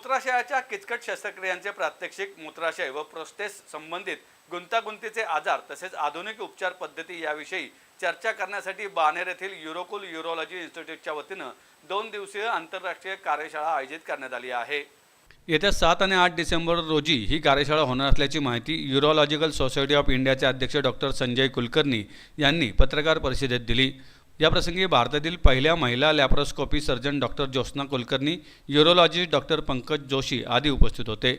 किचकट शस्त्रक्रियांचे प्रात्यक्षिक मूत्राशय व प्रोस्टेस संबंधित गुंतागुंतीचे आजार तसेच आधुनिक उपचार पद्धती याविषयी चर्चा करण्यासाठी बानेर येथील युरोकुल युरोलॉजी इन्स्टिट्यूटच्या वतीनं दोन दिवसीय आंतरराष्ट्रीय कार्यशाळा आयोजित करण्यात आली आहे. येत्या सात आणि आठ डिसेंबर रोजी ही कार्यशाळा होणार असल्याची माहिती युरोलॉजिकल सोसायटी ऑफ इंडियाचे अध्यक्ष डॉक्टर संजय कुलकर्णी यांनी पत्रकार परिषदेत दिली. याप्रसंगी भारतातील पहिल्या महिला laparoscopy surgeon doctor Jyotsna Kulkarni urologist doctor Pankaj Joshi आदी उपस्थित होते.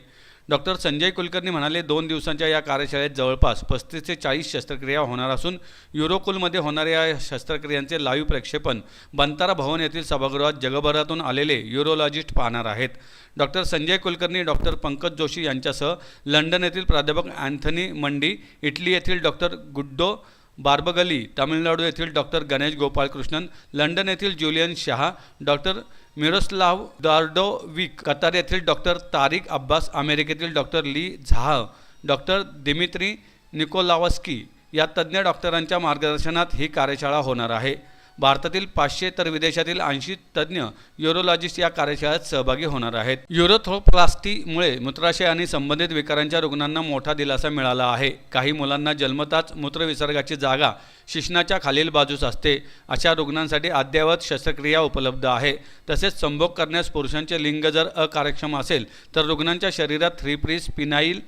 डॉक्टर संजय कुलकर्णी म्हणाले दोन दिवसांच्या या कार्यशाळेत जवळपास पस्तीस ते चाळीस शस्त्रक्रिया होणार असून युरोकुलमध्ये होणाऱ्या या शस्त्रक्रियांचे लाईव्ह प्रक्षेपण बंतारा भवन येथील सभागृहात जगभरातून आलेले युरोलॉजिस्ट पाहणार आहेत. डॉक्टर संजय कुलकर्णी डॉक्टर पंकज जोशी यांच्यासह लंडन येथील प्राध्यापक अँथनी मंडी इटली येथील डॉक्टर गुड्डो बार्बगली तामिळनाडू येथील डॉक्टर गणेश गोपाळकृष्णन लंडन येथील Julian Shaw doctor Miroslav Djordjevic Qatar येथील डॉक्टर तारिक अब्बास अमेरिकेतील doctor Lee Zhao doctor Dmitry Nikolavsky या तज्ज्ञ डॉक्टरांच्या मार्गदर्शनात ही कार्यशाळा होणार आहे. भारतातील पाचशे तर विदेशातील ऐंशी तज्ज्ञ युरोलॉजिस्ट या कार्यशाळेत सहभागी होणार आहेत. युरोथ्रोप्लास्टीमुळे मूत्राशय आणि संबंधित विकारांच्या रुग्णांना मोठा दिलासा मिळाला आहे. काही मुलांना जन्मताच मूत्रविसर्गाची जागा शिश्नाच्या खालील बाजूस असते. अशा रुग्णांसाठी अद्ययावत शस्त्रक्रिया उपलब्ध आहे. तसेच संभोग करण्यास पुरुषांचे लिंग जर अकार्यक्षम असेल तर रुग्णांच्या शरीरात थ्री प्रीस पिनाईल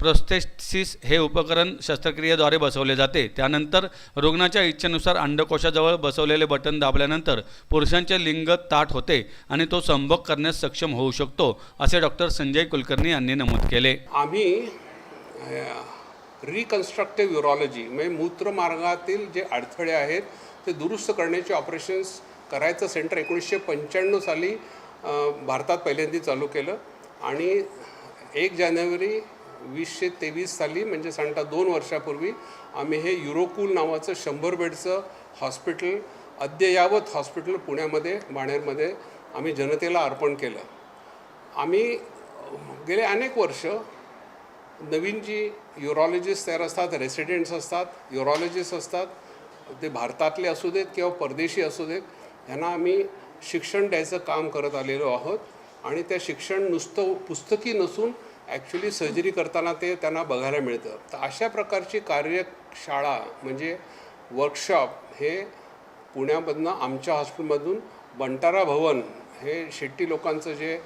प्रोस्थेसिस हे उपकरण शस्त्रक्रियेद्वारे बसवले जाते. त्यानंतर रुग्णाच्या इच्छेनुसार अंडकोशाजवळ बसवलेले बटन दाबल्यानंतर पुरुषांचे लिंग ताट होते आणि तो संभोग करण्यास सक्षम होऊ शकतो असे डॉक्टर संजय कुलकर्णी यांनी नमूद केले. आम्ही रिकन्स्ट्रक्टिव्ह युरॉलॉजी म्हणजे मूत्रमार्गातील जे अडथळे आहेत ते दुरुस्त करण्याचे ऑपरेशन्स करायचं सेंटर एकोणीसशे पंच्याण्णव साली भारतात पहिल्यांदा चालू केलं. आणि एक जानेवारी वीसशे तेवीस साली म्हणजे साधारणतः दोन वर्षापूर्वी आम्ही हे युरोकूल नावाचं शंभर बेडचं हॉस्पिटल अद्ययावत हॉस्पिटल पुण्यामध्ये बाणेरमध्ये आम्ही जनतेला अर्पण केलं. आम्ही गेले अनेक वर्ष नवीन जी युरॉलॉजिस्ट तयार असतात रेसिडेंट्स असतात युरॉलॉजिस्ट असतात ते भारतातले असू देत किंवा परदेशी असू देत ह्यांना आम्ही शिक्षण द्यायचं काम करत आलेलो आहोत. आणि त्या शिक्षण नुसतं पुस्तकी नसून ॲक्च्युली सर्जरी करताना ते त्यांना बघायला मिळतं. तर अशा प्रकारची कार्यशाळा म्हणजे वर्कशॉप हे पुण्यामधनं आमच्या हॉस्पिटलमधून बंटारा भवन हे शेट्टी लोकांचं जे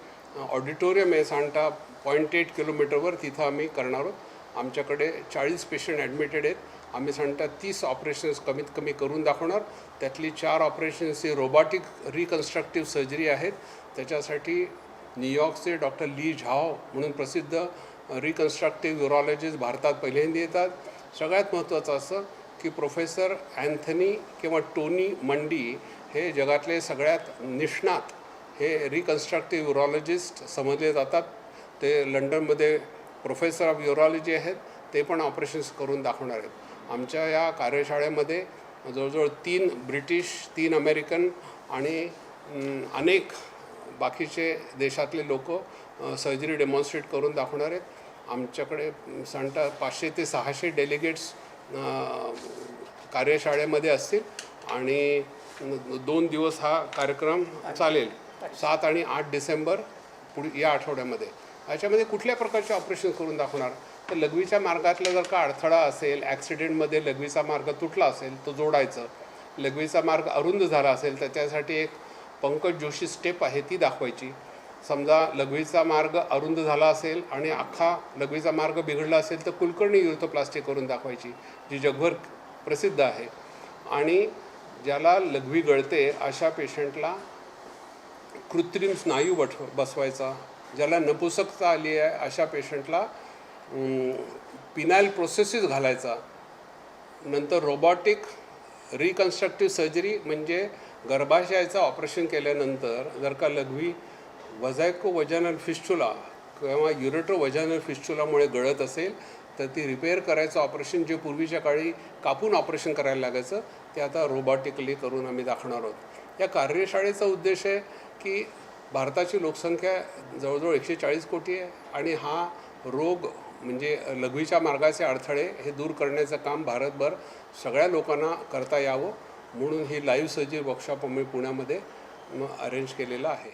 ऑडिटोरियम आहे सांगता पॉईंट एट किलोमीटरवर तिथं आम्ही करणार आहोत. आमच्याकडे चाळीस पेशंट ॲडमिटेड आहेत. आम्ही सांगता तीस ऑपरेशन्स कमीत कमी करून दाखवणार. त्यातली चार ऑपरेशन्स ही रोबॉटिक रिकन्स्ट्रक्टिव्ह सर्जरी आहेत. त्याच्यासाठी न्यूयॉर्कचे डॉक्टर ली झाव म्हणून प्रसिद्ध रिकन्स्ट्रक्टिव्ह युरॉलॉजिस्ट भारतात पहिल्यांदा येतात. सगळ्यात महत्त्वाचं असं की प्रोफेसर अँथनी किंवा टोनी मंडी हे जगातले सगळ्यात निष्णात हे रिकन्स्ट्रक्टिव्ह युरॉलॉजिस्ट समजले जातात. ते लंडनमध्ये प्रोफेसर ऑफ युरॉलॉजी आहेत. ते पण ऑपरेशन्स करून दाखवणार आहेत. आमच्या या कार्यशाळेमध्ये जवळजवळ तीन ब्रिटिश तीन अमेरिकन आणि अनेक बाकीचे देशातले लोक सर्जरी डेमॉन्स्ट्रेट करून दाखवणार आहेत. आमच्याकडे सांगता पाचशे ते सहाशे डेलिगेट्स कार्यशाळेमध्ये असतील आणि दोन दिवस हा कार्यक्रम चालेल. सात आणि आठ डिसेंबर पुढ या आठवड्यामध्ये. याच्यामध्ये कुठल्या प्रकारचे ऑपरेशन करून दाखवणार? तर लघवीच्या मार्गातला जर का अडथळा असेल ॲक्सिडेंटमध्ये लघवीचा मार्ग तुटला असेल तो जोडायचं. लघवीचा मार्ग अरुंद झाला असेल तर त्यासाठी एक पंकज जोशी स्टेप आहे ती दाखवायची. समजा लघवीचा मार्ग अरुंद झाला असेल आणि अख्खा लघवीचा मार्ग बिघडला असेल तर कुलकर्णी युरोथोप्लास्टी करून दाखवायची जी जगभर प्रसिद्ध आहे. आणि ज्याला लघवी गळते अशा पेशंटला कृत्रिम स्नायू बठ बसवायचा ज्याला नपुसकता आली आहे अशा पेशंटला पिनाईल प्रोसेसिस घालायचा. नंतर रोबॉटिक रिकन्स्ट्रक्टिव्ह सर्जरी म्हणजे गर्भाशयाचं ऑपरेशन केल्यानंतर जर का लघवी वझायको वजानल फिस्टुला किंवा युरेट्रो वजानल फिस्टुलामुळे गळत असेल तर ती रिपेअर करायचं ऑपरेशन जे पूर्वीच्या काळी कापून ऑपरेशन करायला लागायचं ते आता रोबॉटिकली करून आम्ही दाखवणार आहोत. या कार्यशाळेचा उद्देश आहे की भारताची लोकसंख्या जवळजवळ एकशे चाळीस कोटी आहे आणि हा रोग म्हणजे लघवीच्या मार्गाचे अडथळे हे दूर करण्याचं काम भारतभर सगळ्या लोकांना करता यावं म्हणून ही लाईव्ह सर्जरी वर्कशॉप आम्ही पुण्यामध्ये अरेंज केलेलं आहे.